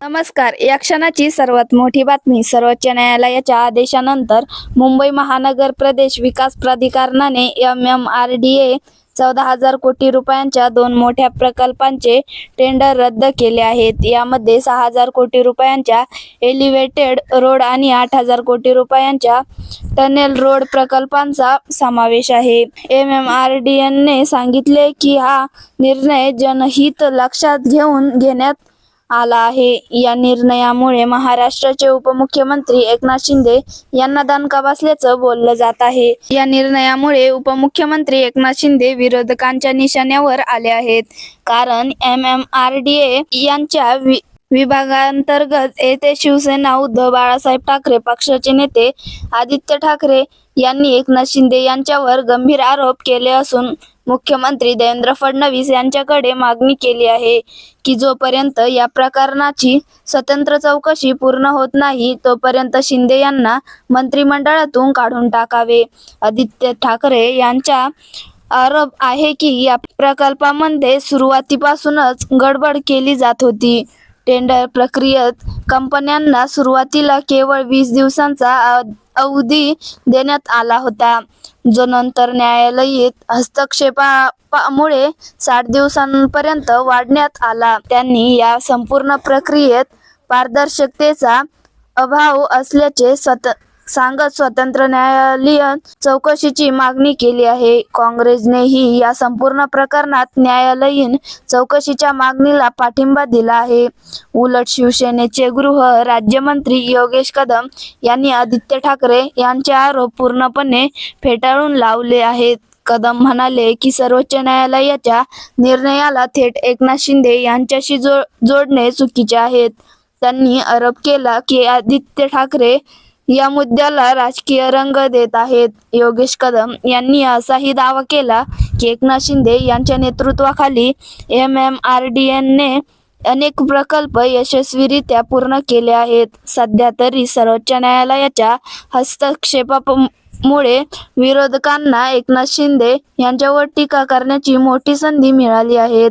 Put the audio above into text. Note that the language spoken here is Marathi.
नमस्कार. या क्षणाची सर्वात मोठी बातमी सर्वोच्च न्यायालयाच्या आदेशानंतर मुंबई महानगर प्रदेश विकास प्राधिकरणाने M M R D A चौदा हजार कोटी रुपयांच्या दोन मोठ्या प्रकल्पांचे टेंडर रद्द केले आहेत. यामध्ये सहा हजार कोटी रुपयांच्या एलिव्हेटेड रोड आणि आठ हजार कोटी रुपयांच्या टनेल रोड प्रकल्पांचा समावेश आहे. एम एम आर डी एनने सांगितले की हा निर्णय जनहित लक्षात घेऊन घेण्यात आला आहे. या निर्णयामुळे महाराष्ट्राचे उपमुख्यमंत्री एकनाथ शिंदे यांना दणका बसल्याचं बोललं जात आहे. या निर्णयामुळे उपमुख्यमंत्री एकनाथ शिंदे विरोधकांच्या निशाण्यावर आले आहेत. कारण M M R D A यांच्या वि- विभागांतर्गत येथे शिवसेना उद्धव बाळासाहेब ठाकरे पक्षाचे नेते आदित्य ठाकरे यांनी एकनाथ शिंदे यांच्यावर गंभीर आरोप केले असून मुख्यमंत्री देवेंद्र फडणवीस यांच्याकडे मागणी केली आहे की जोपर्यंत या प्रकरणाची स्वतंत्र चौकशी पूर्ण होत नाही तोपर्यंत शिंदे यांना मंत्रिमंडळातून काढून टाकावे. आदित्य ठाकरे यांच्या आरोप आहे की या प्रकल्पामध्ये सुरुवातीपासूनच गडबड केली जात होती. टेंडर प्रक्रियेत कंपन्यांना सुरुवातीला केवळ वीस दिवसांचा अवधी देण्यात आला होता. जो नंतर न्यायालयीन हस्तक्षेपामुळे साठ दिवसांपर्यंत वाढण्यात आला. त्यांनी या संपूर्ण प्रक्रियेत पारदर्शकतेचा अभाव असल्याचे स्वत सांगत स्वतंत्र न्यायालयीन चौकशीची मागणी केली आहे. काँग्रेसनेही या संपूर्ण प्रकरणात न्यायालयीन चौकशीच्या मागणीला पाठिंबा दिला आहे. उलट शिवसेनेचे गृह राज्यमंत्री योगेश कदम यांनी आदित्य ठाकरे यांचे आरोप पूर्णपणे फेटाळून लावले आहेत. कदम म्हणाले की सर्वोच्च न्यायालयाच्या निर्णयाला थेट एकनाथ शिंदे यांच्याशी जो जोडणे चुकीचे आहेत त्यांनी आरोप केला की आदित्य ठाकरे या मुद्द्याला राजकीय रंग देत आहेत. योगेश कदम यांनी असाही दावा केला की एकनाथ शिंदे यांच्या नेतृत्वाखाली एम एम आर डी एनने अनेक प्रकल्प यशस्वीरित्या पूर्ण केले आहेत. सध्या तरी सर्वोच्च न्यायालयाच्या हस्तक्षेपामुळे विरोधकांना एकनाथ शिंदे यांच्यावर टीका करण्याची मोठी संधी मिळाली आहे.